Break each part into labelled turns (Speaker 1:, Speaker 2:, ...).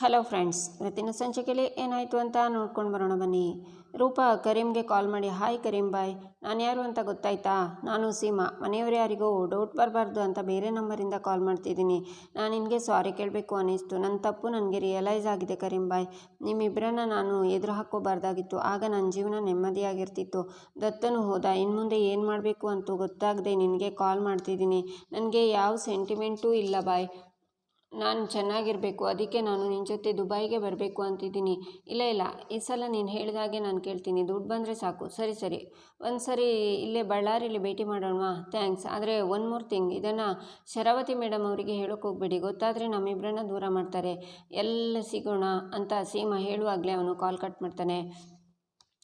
Speaker 1: Hello friends ಇವತ್ತಿನ ಸಂಚಿಕೆಯಲ್ಲಿ ಏನಾಯಿತು ಅಂತ ನೋಡ್ಕೊಂಡು ಬರೋಣ ಬನ್ನಿ. ರೂಪಾ, ಕರೀಮ್ಗೆ ಕಾಲ್ ಮಾಡಿ, ಹಾಯ್ ಕರೀಮ್ ಬಾಯ್, ನಾನು ಯಾರು ಅಂತ ಗೊತ್ತಾಯ್ತಾ? ನಾನು ಸೀಮಾ. ಮನೆಯವರು ಯಾರಿಗೂ ಡೌಟ್ ಬರಬಾರ್ದು ಅಂತ ಬೇರೆ ನಂಬರಿಂದ ಕಾಲ್ ಮಾಡ್ತಿದ್ದೀನಿ. ನಾನು ನಿನಗೆ ಸಾರಿ ಕೇಳಬೇಕು ಅನ್ನಿಸ್ತು. ನನ್ನ ತಪ್ಪು ನನಗೆ ರಿಯಲೈಸ್ ಆಗಿದೆ ಕರೀಮ್ ಬಾಯ್. ನಿಮ್ಮಿಬ್ಬರನ್ನ ನಾನು ಎದುರು ಹಾಕೋಬಾರ್ದಾಗಿತ್ತು ಆಗ ನನ್ನ ಜೀವನ ನೆಮ್ಮದಿಯಾಗಿರ್ತಿತ್ತು. ದತ್ತನು ಹೋದ. ಇನ್ನು ಮುಂದೆ ಏನು ಮಾಡಬೇಕು ಅಂತೂ ಗೊತ್ತಾಗದೆ ನಿನಗೆ ಕಾಲ್ ಮಾಡ್ತಿದ್ದೀನಿ. ನನಗೆ ಯಾವ ಸೆಂಟಿಮೆಂಟೂ ಇಲ್ಲ ಬಾಯ್. ನಾನು ಚೆನ್ನಾಗಿರಬೇಕು, ಅದಕ್ಕೆ ನಾನು ನಿನ್ನ ಜೊತೆ ದುಬೈಗೆ ಬರಬೇಕು ಅಂತಿದ್ದೀನಿ. ಇಲ್ಲ ಇಲ್ಲ, ಈ ಸಲ ನೀನು ಹೇಳಿದಾಗೆ ನಾನು ಕೇಳ್ತೀನಿ. ದುಡ್ಡು ಬಂದರೆ ಸಾಕು. ಸರಿ ಸರಿ. ಒಂದು ಸರಿ ಇಲ್ಲೇ ಬಳ್ಳಾರಿಲಿ ಭೇಟಿ ಮಾಡೋಣವಾ? ಥ್ಯಾಂಕ್ಸ್. ಆದರೆ ಒನ್ ಮೋರ್ ಥಿಂಗ್ ಇದನ್ನು ಶರಾವತಿ ಮೇಡಮ್ ಅವರಿಗೆ ಹೇಳೋಕೆ ಹೋಗಬೇಡಿ. ಗೊತ್ತಾದರೆ ನಮ್ಮಿಬ್ಬರನ್ನ ದೂರ ಮಾಡ್ತಾರೆ. ಎಲ್ಲ ಸಿಗೋಣ ಅಂತ ಸೀಮಾ ಹೇಳುವಾಗಲೇ ಅವನು ಕಾಲ್ ಕಟ್ ಮಾಡ್ತಾನೆ.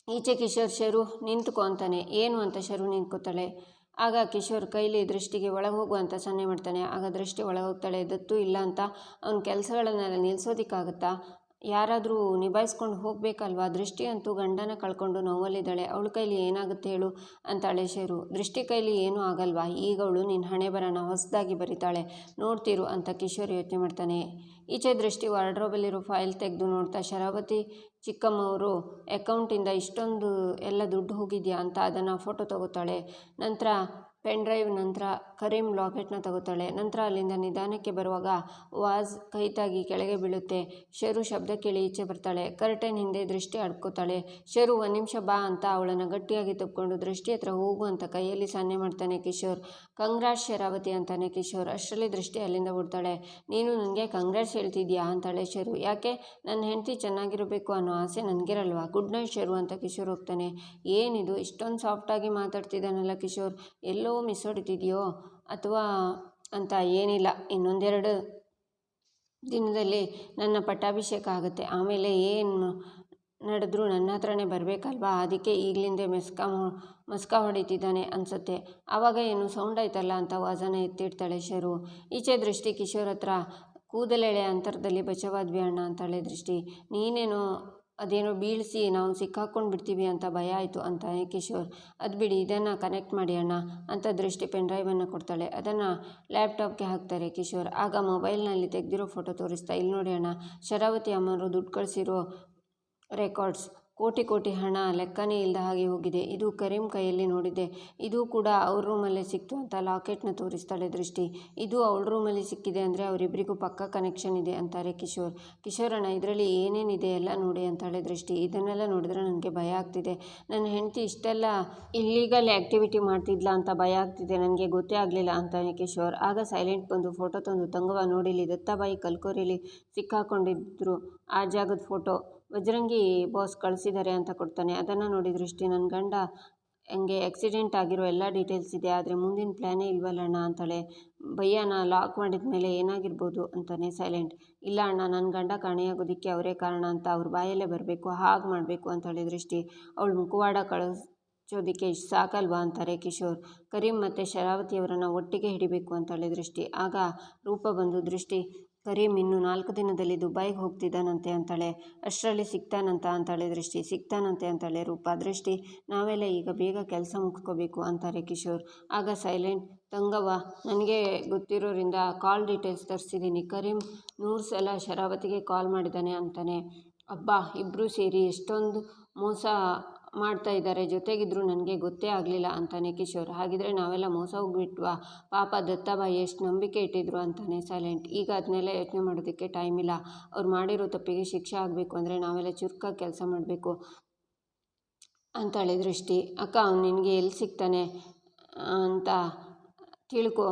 Speaker 1: ಈಚೆ ಕಿಶೋರ್, ಶರು ನಿಂತ್ಕೊ ಅಂತಾನೆ. ಏನು ಅಂತ ಶರು ನಿಂತ್ಕೋತಾಳೆ? ಆಗ ಕಿಶೋರ್ ಕೈಲಿ ದೃಷ್ಟಿಗೆ ಒಳಗೆ ಹೋಗುವಂತ ಸನ್ನೆ ಮಾಡ್ತಾನೆ. ಆಗ ದೃಷ್ಟಿ ಒಳಗೆ ಹೋಗ್ತಾಳೆ ದತ್ತು ಇಲ್ಲ ಅಂತ ಅವನ ಕೆಲಸಗಳನ್ನೆಲ್ಲ ನಿಲ್ಲಿಸೋದಕ್ಕಾಗುತ್ತಾ ಯಾರಾದರೂ ನಿಭಾಯಿಸ್ಕೊಂಡು ಹೋಗಬೇಕಲ್ವಾ? ದೃಷ್ಟಿ ಅಂತೂ ಗಂಡನ ಕಳ್ಕೊಂಡು ನೋವಲ್ಲಿದ್ದಾಳೆ. ಅವಳ ಕೈಲಿ ಏನಾಗುತ್ತೆ ಹೇಳು? ಅಂತಾಳೆ ಶೇರು. ದೃಷ್ಟಿ ಕೈಲಿ ಏನೂ ಆಗಲ್ವಾ? ಈಗ ಅವಳು ನಿನ್ನ ಹಣೆ ಬರೋಣ, ಹೊಸದಾಗಿ ಬರೀತಾಳೆ. ನೋಡ್ತೀರು ಅಂತ ಕಿಶೋರ್ ಯೋಚನೆ ಮಾಡ್ತಾನೆ. ಈಚೆ ದೃಷ್ಟಿ ವಾರ್ಡ್ರೋಬಲ್ಲಿರೋ ಫೈಲ್ ತೆಗೆದು ನೋಡ್ತಾ, ಶರಾವತಿ ಚಿಕ್ಕಮ್ಮವರು ಅಕೌಂಟಿಂದ ಇಷ್ಟೊಂದು ಎಲ್ಲ ದುಡ್ಡು ಹೋಗಿದೆಯಾ? ಅಂತ ಅದನ್ನು ಫೋಟೋ ತಗೋತಾಳೆ. ನಂತರ ಪೆನ್ ಡ್ರೈವ್ ನಂತರ ಕರೀಂ ಲಾಕೆಟ್ನ ತಗೊತಾಳೆ. ನಂತರ ಅಲ್ಲಿಂದ ನಿಧಾನಕ್ಕೆ ಬರುವಾಗ ವಾಜ್ ಕೈತಾಗಿ ಕೆಳಗೆ ಬೀಳುತ್ತೆ. ಶರು ಶಬ್ದ ಕೇಳಿ ಈಚೆ ಬರ್ತಾಳೆ. ಕರ್ಟನ್ ಹಿಂದೆ ದೃಷ್ಟಿ ಅಡ್ಕೋತಾಳೆ ಶರು, ಒಂದು ನಿಮಿಷ ಬಾ ಅಂತ ಅವಳನ್ನು ಗಟ್ಟಿಯಾಗಿ ತಪ್ಪಿಕೊಂಡು ದೃಷ್ಟಿ ಹತ್ರ ಹೋಗು ಅಂತ ಕೈಯಲ್ಲಿ ಸನ್ನೆ ಮಾಡ್ತಾನೆ ಕಿಶೋರ್. ಕಂಗ್ರಾಟ್ ಶರಾವತಿ ಅಂತಾನೆ ಕಿಶೋರ್. ಅಷ್ಟರಲ್ಲಿ ದೃಷ್ಟಿ ಅಲ್ಲಿಂದ ಬಿಡ್ತಾಳೆ ನೀನು ನನಗೆ ಕಂಗ್ರಾಟ್ಸ್ ಹೇಳ್ತಿದ್ಯಾ? ಅಂತಾಳೆ ಶರು. ಯಾಕೆ? ನನ್ನ ಹೆಂಡತಿ ಚೆನ್ನಾಗಿರಬೇಕು ಅನ್ನೋ ಆಸೆ ನನಗಿರಲ್ವಾ? ಗುಡ್ ನೈಟ್ ಶರು ಅಂತ ಕಿಶೋರ್ ಹೋಗ್ತಾನೆ. ಏನಿದು? ಇಷ್ಟೊಂದು ಸಾಫ್ಟಾಗಿ ಮಾತಾಡ್ತಿದ್ದಾನಲ್ಲ ಕಿಶೋರ್. ಎಲ್ಲೋ ಮಿಸ್ ಹೊಡಿತಿದೆಯೋ ಅಥವಾ ಅಂತ ಏನಿಲ್ಲ, ಇನ್ನೊಂದೆರಡು ದಿನದಲ್ಲಿ ನನ್ನ ಪಟ್ಟಾಭಿಷೇಕ ಆಗುತ್ತೆ. ಆಮೇಲೆ ಏನು ನಡೆದ್ರೂ ನನ್ನ ಹತ್ರನೇ ಬರಬೇಕಲ್ವಾ? ಅದಕ್ಕೆ ಈಗಲಿಂದ ಮೆಸ್ಕ ಮಸ್ಕ ಹೊಡಿತಿದ್ದಾನೆ ಅನಿಸುತ್ತೆ. ಆವಾಗ ಏನು ಸೌಂಡ್ ಆಯ್ತಲ್ಲ ಅಂತ ವಾಸನ ಎತ್ತಿಡ್ತಾಳೆ ಶರು. ಈಚೆ ದೃಷ್ಟಿ ಕಿಶೋರ್ ಹತ್ರ ಕೂದಲೆಳೆ ಅಂತರದಲ್ಲಿ ಬಚವಾದ್ವಿ ಅಣ್ಣ ಅಂತಾಳೆ ದೃಷ್ಟಿ. ನೀನೇನೋ ಅದೇನೋ ಬೀಳಿಸಿ ನಾವು ಸಿಕ್ಕಾಕ್ಕೊಂಡು ಬಿಡ್ತೀವಿ ಅಂತ ಭಯ ಆಯಿತು ಅಂತ ಕಿಶೋರ್? ಅದು ಬಿಡಿ, ಇದನ್ನು ಕನೆಕ್ಟ್ ಮಾಡಿ ಅಣ್ಣ. ಅಂತ ದೃಷ್ಟಿ ಪೆನ್ ಡ್ರೈವನ್ನು ಕೊಡ್ತಾಳೆ. ಅದನ್ನು ಲ್ಯಾಪ್ಟಾಪ್ಗೆ ಹಾಕ್ತಾರೆ ಕಿಶೋರ್. ಆಗ ಮೊಬೈಲ್ನಲ್ಲಿ ತೆಗೆದಿರೋ ಫೋಟೋ ತೋರಿಸ್ತಾ, ಇಲ್ಲಿ ನೋಡಿ ಅಣ್ಣ, ಶರಾವತಿ ಅಮ್ಮರು ದುಡ್ಡು ಕಳಿಸಿರೋ ರೆಕಾರ್ಡ್ಸ್ ಕೋಟಿ ಕೋಟಿ ಹಣ ಲೆಕ್ಕನೇ ಇಲ್ಲದ ಹಾಗೆ ಹೋಗಿದೆ. ಇದು ಕರೀಂ ಕೈಯಲ್ಲಿ ನೋಡಿದ್ದೆ ಇದು ಕೂಡ ಅವ್ರ ರೂಮಲ್ಲೇ ಸಿಕ್ತು ಅಂತ ಲಾಕೆಟ್ನ ತೋರಿಸ್ತಾಳೆ ದೃಷ್ಟಿ. ಇದು ಅವಳ ರೂಮಲ್ಲಿ ಸಿಕ್ಕಿದೆ ಅಂದರೆ ಅವರಿಬ್ಬರಿಗೂ ಪಕ್ಕ ಕನೆಕ್ಷನ್ ಇದೆ ಅಂತಾರೆ ಕಿಶೋರ್. ಕಿಶೋರ್ ಅಣ್ಣ, ಇದರಲ್ಲಿ ಏನೇನಿದೆ ಎಲ್ಲ ನೋಡಿ ಅಂತಾಳೆ ದೃಷ್ಟಿ. ಇದನ್ನೆಲ್ಲ ನೋಡಿದ್ರೆ ನನಗೆ ಭಯ ಆಗ್ತಿದೆ. ನನ್ನ ಹೆಂಡತಿ ಇಷ್ಟೆಲ್ಲ ಇಲ್ಲೀಗಲ್ ಆ್ಯಕ್ಟಿವಿಟಿ ಮಾಡ್ತಿದ್ಲಾ ಅಂತ ಭಯ ಆಗ್ತಿದೆ. ನನಗೆ ಗೊತ್ತೇ ಆಗಲಿಲ್ಲ ಅಂತಾನೆ ಕಿಶೋರ್. ಆಗ ಸೈಲೆಂಟ್ ಬಂದು ಫೋಟೋ ತಂದು, ತಂಗವ ನೋಡಿಲಿ ದತ್ತಾಬಾಯಿ ಕಲ್ಕೋರಿಲಿ ಸಿಕ್ಕಾಕೊಂಡಿದ್ರು. ಆ ಜಾಗದ ಫೋಟೋ ಬಜರಂಗಿ ಬಾಸ್ ಕಳಿಸಿದ್ದಾರೆ ಅಂತ ಕೊಡ್ತಾನೆ. ಅದನ್ನು ನೋಡಿ ದೃಷ್ಟಿ ನನ್ನ ಗಂಡ ಹಂಗೆ ಆಕ್ಸಿಡೆಂಟ್ ಆಗಿರೋ ಎಲ್ಲ ಡೀಟೇಲ್ಸ್ ಇದೆ, ಆದರೆ ಮುಂದಿನ ಪ್ಲ್ಯಾನೇ ಇಲ್ವಲ್ಲ ಅಣ್ಣ ಅಂತಾಳೆ. ಭಯ್ಯನ ಲಾಕ್ ಮಾಡಿದ ಮೇಲೆ ಏನಾಗಿರ್ಬೋದು ಅಂತಾನೆ ಸೈಲೆಂಟ್ ಇಲ್ಲ ಅಣ್ಣ ನನ್ನ ಗಂಡ ಕಾಣೆಯಾಗೋದಕ್ಕೆ ಅವರೇ ಕಾರಣ ಅಂತ ಅವ್ರ ಬಾಯಲ್ಲೇ ಬರಬೇಕು, ಹಾಗೆ ಮಾಡಬೇಕು ಅಂತಾಳೆ ದೃಷ್ಟಿ ಅವಳು ಮುಖವಾಡ ಕಳಿಸೋದಕ್ಕೆ ಇಷ್ಟು ಸಾಕಲ್ವಾ ಅಂತಾರೆ ಕಿಶೋರ್. ಕರೀಂ ಮತ್ತು ಶರಾವತಿಯವರನ್ನು ಒಟ್ಟಿಗೆ ಹಿಡಿಬೇಕು ಅಂತಾಳೆ ದೃಷ್ಟಿ. ಆಗ ರೂಪ ಬಂದು, ದೃಷ್ಟಿ, ಕರೀಂ ಇನ್ನು ನಾಲ್ಕು ದಿನದಲ್ಲಿ ದುಬೈಗೆ ಹೋಗ್ತಿದ್ದಾನಂತೆ ಅಂತಾಳೆ. ಅಷ್ಟರಲ್ಲಿ ಸಿಗ್ತಾನಂತ ಅಂತಾಳೆ ದೃಷ್ಟಿ. ಸಿಗ್ತಾನಂತೆ ಅಂತಾಳೆ ರೂಪ. ದೃಷ್ಟಿ, ನಾವೆಲ್ಲ ಈಗ ಬೇಗ ಕೆಲಸ ಮುಗಿಸ್ಕೋಬೇಕು ಅಂತಾರೆ ಕಿಶೋರ್. ಆಗ ಸೈಲೆಂಟ್, ತಂಗವ್ವ, ನನಗೆ ಗೊತ್ತಿರೋರಿಂದ ಕಾಲ್ ಡೀಟೇಲ್ಸ್ ತರಿಸಿದ್ದೀನಿ ಕರೀಂ ನೂರು ಸಲ ಶರಾವತಿಗೆ ಕಾಲ್ ಮಾಡಿದ್ದಾನೆ ಅಂತಾನೆ. ಅಬ್ಬಾ ಇಬ್ಬರೂ ಸೇರಿ ಎಷ್ಟೊಂದು ಮೋಸ ಮಾಡ್ತಾ ಇದ್ದಾರೆ. ಜೊತೆಗಿದ್ರು ನನಗೆ ಗೊತ್ತೇ ಆಗಲಿಲ್ಲ ಅಂತಾನೆ ಕಿಶೋರ್. ಹಾಗಿದ್ರೆ ನಾವೆಲ್ಲ ಮೋಸ ಹೋಗ್ಬಿಟ್ವಾ? ಪಾಪ ದತ್ತಾಬಾಯಿ ಎಷ್ಟು ನಂಬಿಕೆ ಇಟ್ಟಿದ್ರು ಅಂತಾನೆ ಸೈಲೆಂಟ್. ಈಗ ಅದನ್ನೆಲ್ಲ ಯೋಚನೆ ಮಾಡೋದಕ್ಕೆ ಟೈಮ್ ಇಲ್ಲ. ಅವ್ರು ಮಾಡಿರೋ ತಪ್ಪಿಗೆ ಶಿಕ್ಷೆ ಆಗಬೇಕು ಅಂದರೆ ನಾವೆಲ್ಲ ಚುರುಕಾಗಿ ಕೆಲಸ ಮಾಡಬೇಕು ಅಂತಾಳೆ ದೃಷ್ಟಿ. ಅಕ್ಕ, ಅವ್ನು ನಿನಗೆ ಎಲ್ಲಿ ಸಿಗ್ತಾನೆ ಅಂತ ತಿಳ್ಕೊ.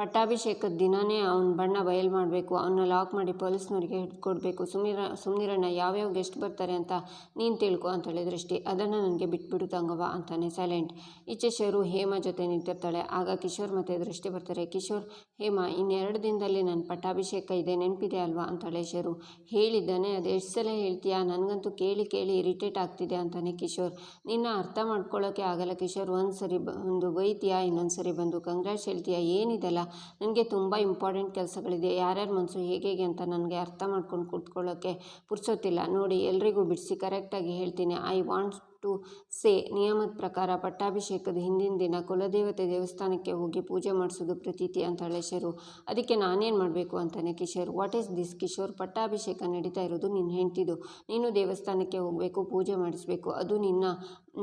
Speaker 1: ಪಟ್ಟಾಭಿಷೇಕದ ದಿನವೇ ಅವನ ಬಣ್ಣ ಬಯಲು ಮಾಡಬೇಕು ಅವನ್ನ ಲಾಕ್ ಮಾಡಿ ಪೊಲೀಸ್ನವರಿಗೆ ಹಿಡ್ಕೊಡ್ಬೇಕು. ಸುಮೀರ ಸುಮೀರಣ್ಣ ಯಾವ್ಯಾವ ಗೆಸ್ಟ್ ಬರ್ತಾರೆ ಅಂತ ನೀನು ತಿಳ್ಕೊ ಹೇಳಿ ದೃಷ್ಟಿ. ಅದನ್ನು ನನಗೆ ಬಿಟ್ಬಿಡು ತಂಗವ ಅಂತಾನೆ ಸೈಲೆಂಟ್ ಈಚೆ ಶರು ಹೇಮಾ ಜೊತೆ ನಿಂತಿರ್ತಾಳೆ. ಆಗ ಕಿಶೋರ್ ಮತ್ತು ದೃಷ್ಟಿ ಬರ್ತಾರೆ. ಕಿಶೋರ್, ಹೇಮಾ, ಇನ್ನೆರಡು ದಿನದಲ್ಲಿ ನನ್ನ ಪಟ್ಟಾಭಿಷೇಕ ಇದೆ, ನೆನಪಿದೆ ಅಲ್ವಾ ಅಂತಾಳೆ ಶರು. ಹೇಳಿದ್ದಾನೆ, ಅದು ಎಷ್ಟು ಸಲ ಹೇಳ್ತೀಯಾ? ನನಗಂತೂ ಕೇಳಿ ಕೇಳಿ ಇರಿಟೇಟ್ ಆಗ್ತಿದೆ ಅಂತಾನೆ ಕಿಶೋರ್. ನಿನ್ನ ಅರ್ಥ ಮಾಡ್ಕೊಳ್ಳೋಕೆ ಆಗಲ್ಲ ಕಿಶೋರ್. ಒಂದು ಸರಿ ಒಂದು ಬೈತೀಯಾ? ಇನ್ನೊಂದು ಸರಿ ಬಂದು ಕಂಗ್ರಾಟ್ಸ್ ಹೇಳ್ತೀಯಾ? ಏನಿದೆಲ್ಲ? ನನಗೆ ತುಂಬ ಇಂಪಾರ್ಟೆಂಟ್ ಕೆಲಸಗಳಿದೆ. ಯಾರ್ಯಾರ ಮನಸ್ಸು ಹೇಗೆ ಹೇಗೆ ಅಂತ ನನಗೆ ಅರ್ಥ ಮಾಡ್ಕೊಂಡು ಕೂತ್ಕೊಳ್ಳೋಕ್ಕೆ ಪುರ್ಸೊತ್ತಿಲ್ಲ. ನೋಡಿ ಎಲ್ರಿಗೂ ಬಿಡಿಸಿ ಕರೆಕ್ಟಾಗಿ ಹೇಳ್ತೀನಿ. ಐ ವಾಂಟ್ ಟು ಸೇ ನಿಯಮದ ಪ್ರಕಾರ ಪಟ್ಟಾಭಿಷೇಕದ ಹಿಂದಿನ ದಿನ ಕುಲದೇವತೆ ದೇವಸ್ಥಾನಕ್ಕೆ ಹೋಗಿ ಪೂಜೆ ಮಾಡಿಸೋದು ಪ್ರತೀತಿ ಅಂತ ಹೇಳಿ ಶೇರು ಅದಕ್ಕೆ ನಾನೇನು ಮಾಡಬೇಕು ಅಂತಾನೆ Kishore what is this Kishore? ಪಟ್ಟಾಭಿಷೇಕ ನಡೀತಾ ಇರೋದು ನಿನ್ನ ಹೆಂಡ್ತಿದು, ನೀನು ದೇವಸ್ಥಾನಕ್ಕೆ ಹೋಗಬೇಕು, ಪೂಜೆ ಮಾಡಿಸ್ಬೇಕು, ಅದು ನಿನ್ನ,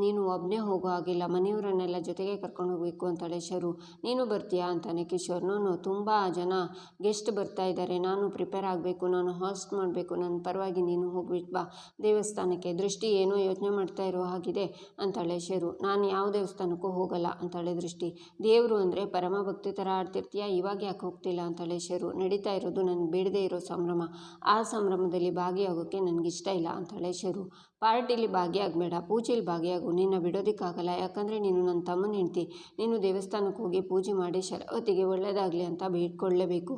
Speaker 1: ನೀನು ಒಬ್ಬನೇ ಹೋಗೋ ಹಾಗಿಲ್ಲ, ಮನೆಯವರನ್ನೆಲ್ಲ ಜೊತೆಗೆ ಕರ್ಕೊಂಡು ಹೋಗಬೇಕು ಅಂತಾಳೆ ಶರು ನೀನು ಬರ್ತೀಯಾ ಅಂತಾನೆ ಕಿಶೋರ್ ನಾನು ತುಂಬ ಜನ ಗೆಸ್ಟ್ ಬರ್ತಾ ಇದ್ದಾರೆ, ನಾನು ಪ್ರಿಪೇರ್ ಆಗಬೇಕು, ನಾನು ಹಾಸ್ಟ್ ಮಾಡಬೇಕು, ನನ್ನ ಪರವಾಗಿ ನೀನು ಹೋಗ್ಬಿಟ್ಟು ಬಾ, ದೇವಸ್ಥಾನಕ್ಕೆ, ದೃಷ್ಟಿ ಏನೋ ಯೋಚನೆ ಮಾಡ್ತಾ ಇರೋ ಹಾಗಿದೆ. ಅಂತಾಳೆ ಶರು, ನಾನು ಯಾವ ದೇವಸ್ಥಾನಕ್ಕೂ ಹೋಗಲ್ಲ ಅಂತಾಳೆ ದೃಷ್ಟಿ. ದೇವರು ಅಂದರೆ ಪರಮ ಭಕ್ತಿ ಥರ ಆಡ್ತಿರ್ತೀಯ, ಇವಾಗ ಯಾಕೆ ಹೋಗ್ತಿಲ್ಲ? ಅಂತಾಳೆ ಶರು, ನಡೀತಾ ಇರೋದು ನನಗೆ ಬೇಡದೇ ಇರೋ ಸಂಭ್ರಮ. ಆ ಸಂಭ್ರಮದಲ್ಲಿ ಭಾಗಿಯಾಗೋಕ್ಕೆ ನನಗಿಷ್ಟ ಇಲ್ಲ ಅಂತಾಳೆ ಶರು. ಪಾರ್ಟಿಲಿ ಭಾಗಿಯಾಗಬೇಡ, ಪೂಜೆಲಿ ಭಾಗಿಯಾಗು, ನಿನ್ನ ಬಿಡೋದಕ್ಕಾಗಲ್ಲ. ಯಾಕಂದರೆ ನೀನು ನನ್ನ ತಮ್ಮನ ಹೆಂಡ್ತಿ. ನೀನು ದೇವಸ್ಥಾನಕ್ಕೆ ಹೋಗಿ ಪೂಜೆ ಮಾಡಿ ಶರಾವತಿಗೆ ಒಳ್ಳೆಯದಾಗಲಿ ಅಂತ ಬೇಡ್ಕೊಳ್ಳೇಬೇಕು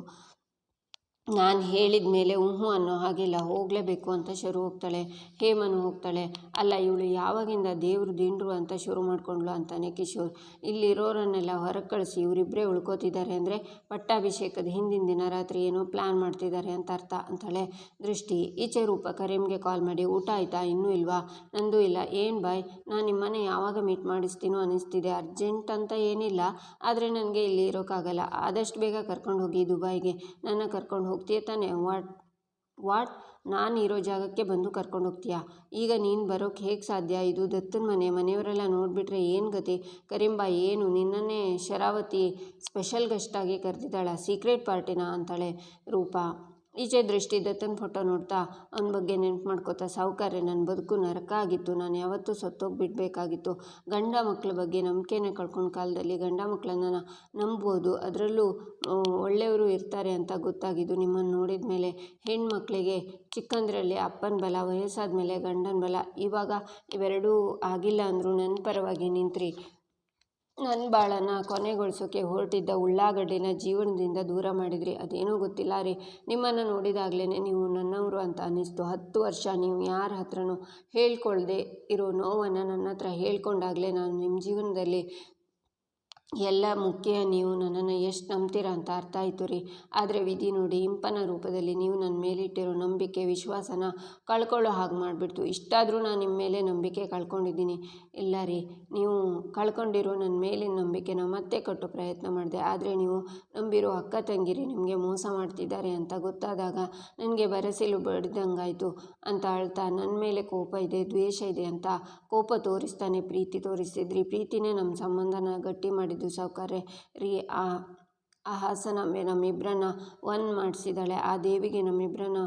Speaker 1: ನಾನು ಹೇಳಿದ ಮೇಲೆ ಹ್ಞೂ ಅನ್ನೋ ಹಾಗಿಲ್ಲ ಹೋಗಲೇಬೇಕು ಅಂತ ಶುರು ಹೋಗ್ತಾಳೆ. ಹೇಮನು ಹೋಗ್ತಾಳೆ, ಅಲ್ಲ ಇವಳು ಯಾವಾಗಿಂದ ದೇವರು ದಿಂಡ್ರು ಅಂತ ಶುರು ಮಾಡ್ಕೊಂಡ್ಲು ಅಂತಾನೆ ಕಿಶೋರ್. ಇಲ್ಲಿರೋರನ್ನೆಲ್ಲ ಹೊರಗೆ ಕಳಿಸಿ ಇವರಿಬ್ಬರೇ ಉಳ್ಕೋತಿದ್ದಾರೆ ಅಂದರೆ ಪಟ್ಟಾಭಿಷೇಕದ ಹಿಂದಿನ ದಿನ ರಾತ್ರಿ ಏನೋ ಪ್ಲ್ಯಾನ್ ಮಾಡ್ತಿದ್ದಾರೆ ಅಂತ ಅರ್ಥ ಅಂತಾಳೆ ದೃಷ್ಟಿ. ಈಚೆ ರೂಪ ಕರೀಮ್ಗೆ ಕಾಲ್ ಮಾಡಿ, ಊಟ ಆಯಿತಾ? ಇನ್ನೂ ಇಲ್ವಾ? ನಂದು ಇಲ್ಲ. ಏನು ಬಾಯ್? ನಾನು ನಿಮ್ಮನೆ ಯಾವಾಗ ಮೀಟ್ ಮಾಡಿಸ್ತೀನೋ ಅನ್ನಿಸ್ತಿದೆ ಅರ್ಜೆಂಟ್ ಅಂತ ಏನಿಲ್ಲ, ಆದರೆ ನನಗೆ ಇಲ್ಲಿ ಇರೋಕ್ಕಾಗಲ್ಲ ಆದಷ್ಟು ಬೇಗ ಕರ್ಕೊಂಡು ಹೋಗಿ ದುಬೈಗೆ ನನ್ನ ಕರ್ಕೊಂಡು ಹೋಗ್ತೀಯ ವಾಟ್ ವಾಟ್ ನಾನು ಇರೋ ಜಾಗಕ್ಕೆ ಬಂದು ಕರ್ಕೊಂಡು ಹೋಗ್ತೀಯಾ? ಈಗ ನೀನು ಬರೋಕ್ಕೆ ಹೇಗೆ ಸಾಧ್ಯ? ಇದು ದತ್ತನ ಮನೆ, ಮನೆಯವರೆಲ್ಲ ನೋಡಿಬಿಟ್ರೆ ಏನು ಗತಿ? ಕರಿಂಬಾ, ಏನು? ನಿನ್ನನ್ನೇ ಶರಾವತಿ ಸ್ಪೆಷಲ್ ಗೆಸ್ಟಾಗಿ ಕರೆದಿದ್ದಾಳ ಸೀಕ್ರೆಟ್ ಪಾರ್ಟಿನ ಅಂತಾಳೆ ರೂಪಾ. ಈಚೆ ದೃಷ್ಟಿ ದತ್ತನ ಫೋಟೋ ನೋಡ್ತಾ, ಅವನ ಬಗ್ಗೆ ನೆನ್ಪು ಮಾಡ್ಕೋತಾ ಸಾವುಕಾರ್ಯ ನನ್ನ ಬದುಕು ನರಕ ಆಗಿತ್ತು, ನಾನು ಯಾವತ್ತೂ ಸತ್ತೋಗ್ಬಿಡ್ಬೇಕಾಗಿತ್ತು. ಗಂಡ ಮಕ್ಕಳ ಬಗ್ಗೆ ನಂಬಿಕೆನೇ ಕಳ್ಕೊಂಡ ಕಾಲದಲ್ಲಿ ಗಂಡ ಮಕ್ಕಳನ್ನ ನಂಬ್ಬೋದು, ಅದರಲ್ಲೂ ಒಳ್ಳೆಯವರು ಇರ್ತಾರೆ ಅಂತ ಗೊತ್ತಾಗಿದ್ದು ನಿಮ್ಮನ್ನು ನೋಡಿದ ಮೇಲೆ ಹೆಣ್ಮಕ್ಳಿಗೆ ಚಿಕ್ಕಂದ್ರಲ್ಲಿ ಅಪ್ಪನ ಬಲ ವಯಸ್ಸಾದ ಮೇಲೆ ಗಂಡನ ಬಲ, ಇವಾಗ ಇವೆರಡೂ ಆಗಿಲ್ಲ ಅಂದರೂ ನನ್ನ ಪರವಾಗಿ ನಿಂತ್ರಿ. ನನ್ನ ಬಾಳನ ಕೊನೆಗೊಳಿಸೋಕೆ ಹೊರಟಿದ್ದ ಉಳ್ಳಾಗಡ್ಡಿನ ಜೀವನದಿಂದ ದೂರ ಮಾಡಿದ್ರಿ, ಅದೇನೋ ಗೊತ್ತಿಲ್ಲ ರೀ. ನಿಮ್ಮನ್ನು ನೋಡಿದಾಗಲೇ ನೀವು ನನ್ನವರು ಅಂತ ಅನ್ನಿಸ್ತು. ಹತ್ತು ವರ್ಷ ನೀವು ಯಾರ ಹತ್ರನೂ ಹೇಳ್ಕೊಳ್ಳದೆ ಇರೋ ನೋವನ್ನು ನನ್ನ ಹತ್ರ ಹೇಳ್ಕೊಂಡಾಗಲೇ ನಾನು ನಿಮ್ಮ ಜೀವನದಲ್ಲಿ ಎಲ್ಲ ಮುಖ್ಯ. ನೀವು ನನ್ನನ್ನು ಎಷ್ಟು ನಂಬ್ತೀರ ಅಂತ ಅರ್ಥ ಆಯಿತು ರೀ. ಆದರೆ ವಿಧಿ ನೋಡಿ, ಇಂಪನ ರೂಪದಲ್ಲಿ ನೀವು ನನ್ನ ಮೇಲಿಟ್ಟಿರೋ ನಂಬಿಕೆ, ವಿಶ್ವಾಸನ ಕಳ್ಕೊಳ್ಳೋ ಹಾಗೆ ಮಾಡಿಬಿಡ್ತು. ಇಷ್ಟಾದರೂ ನಾನು ನಿಮ್ಮ ಮೇಲೆ ನಂಬಿಕೆ ಕಳ್ಕೊಂಡಿದ್ದೀನಿ. ಇಲ್ಲ ರೀ, ನೀವು ಕಳ್ಕೊಂಡಿರೋ ನನ್ನ ಮೇಲಿನ ನಂಬಿಕೆನ ಮತ್ತೆ ಕಟ್ಟೋ ಪ್ರಯತ್ನ ಮಾಡಿದೆ. ಆದರೆ ನೀವು ನಂಬಿರೋ ಅಕ್ಕ ತಂಗಿರಿ ನಿಮಗೆ ಮೋಸ ಮಾಡ್ತಿದ್ದಾರೆ ಅಂತ ಗೊತ್ತಾದಾಗ ನನಗೆ ಬರಸಿಲು ಬಡ್ದಂಗಾಯಿತು ಅಂತ ಅಳ್ತಾ ನನ್ನ ಮೇಲೆ ಕೋಪ ಇದೆ, ದ್ವೇಷ ಇದೆ ಅಂತ ಕೋಪ ತೋರಿಸ್ತಾನೆ, ಪ್ರೀತಿ ತೋರಿಸ್ತಿದ್ರಿ ಪ್ರೀತಿನೇ ನಮ್ಮ ಸಂಬಂಧನ ಗಟ್ಟಿ ಮಾಡಿದ್ದು ಸಾವುಕಾರ್ರೆ. ರೀ, ಆ ಆ ಹಾಸನ ನಮ್ಮಿಬ್ಬರನ್ನ ಒನ್ ಮಾಡಿಸಿದಾಳೆ. ಆ ದೇವಿಗೆ ನಮ್ಮಿಬ್ಬರನ್ನ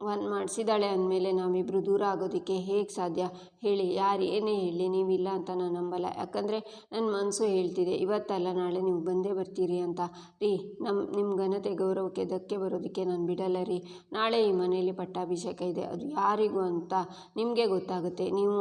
Speaker 1: ಒನ್ ಮಾಡಿಸಿದಾಳೆ ಅಂದಮೇಲೆ ನಾವಿಬ್ಬರು ದೂರ ಆಗೋದಕ್ಕೆ ಹೇಗೆ ಸಾಧ್ಯ? ಹೇಳಿ. ಯಾರು, ಏನೇ ಹೇಳಿ, ನೀವಿಲ್ಲ ಅಂತ ನಾನು ನಂಬಲ್ಲ. ಯಾಕಂದರೆ ನನ್ನ ಮನಸ್ಸು ಹೇಳ್ತಿದೆ. ಇವತ್ತಲ್ಲ, ನಾಳೆ ನೀವು ಬಂದೇ ಬರ್ತೀರಿ ಅಂತ. ರೀ ನಮ್ಮ ನಿಮ್ಮ ಘನತೆ ಗೌರವಕ್ಕೆ ಧಕ್ಕೆ ಬರೋದಕ್ಕೆ ನಾನು ಬಿಡಲ್ಲ ರೀ. ನಾಳೆ ಈ ಮನೆಯಲ್ಲಿ ಪಟ್ಟಾಭಿಷೇಕ ಇದೆ. ಅದು ಯಾರಿಗೂ ಅಂತ ನಿಮಗೆ ಗೊತ್ತಾಗುತ್ತೆ. ನೀವು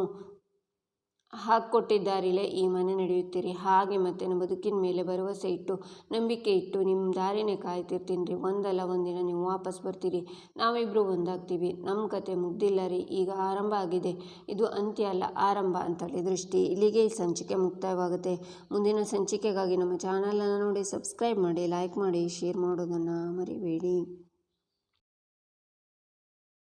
Speaker 1: ಹಾಕ್ಕೊಟ್ಟಿದ್ದ ದಾರಿಲೇ ಈ ಮನೆ ನಡೆಯುತ್ತೀರಿ. ಹಾಗೆ ಮತ್ತೆ ನಮ್ಮ ಬದುಕಿನ ಮೇಲೆ ಭರವಸೆ ಇಟ್ಟು, ನಂಬಿಕೆ ಇಟ್ಟು ನಿಮ್ಮ ದಾರಿನೇ ಕಾಯ್ತಿರ್ತೀನಿ ರೀ ಒಂದಲ್ಲ ಒಂದಿನ ನೀವು ವಾಪಸ್ ಬರ್ತೀರಿ. ನಾವಿಬ್ಬರು ಒಂದಾಗ್ತೀವಿ. ನಮ್ಮ ಕತೆ ಮುಗ್ದಿಲ್ಲ ರೀ. ಈಗ ಆರಂಭ ಆಗಿದೆ. ಇದು ಅಂತ್ಯ ಅಲ್ಲ, ಆರಂಭ ಅಂತೇಳಿ ದೃಷ್ಟಿ. ಇಲ್ಲಿಗೆ ಈ ಸಂಚಿಕೆ ಮುಕ್ತಾಯವಾಗುತ್ತೆ. ಮುಂದಿನ ಸಂಚಿಕೆಗಾಗಿ ನಮ್ಮ ಚಾನಲನ್ನು ನೋಡಿ, ಸಬ್ಸ್ಕ್ರೈಬ್ ಮಾಡಿ, ಲೈಕ್ ಮಾಡಿ, ಶೇರ್ ಮಾಡೋದನ್ನು ಮರಿಬೇಡಿ.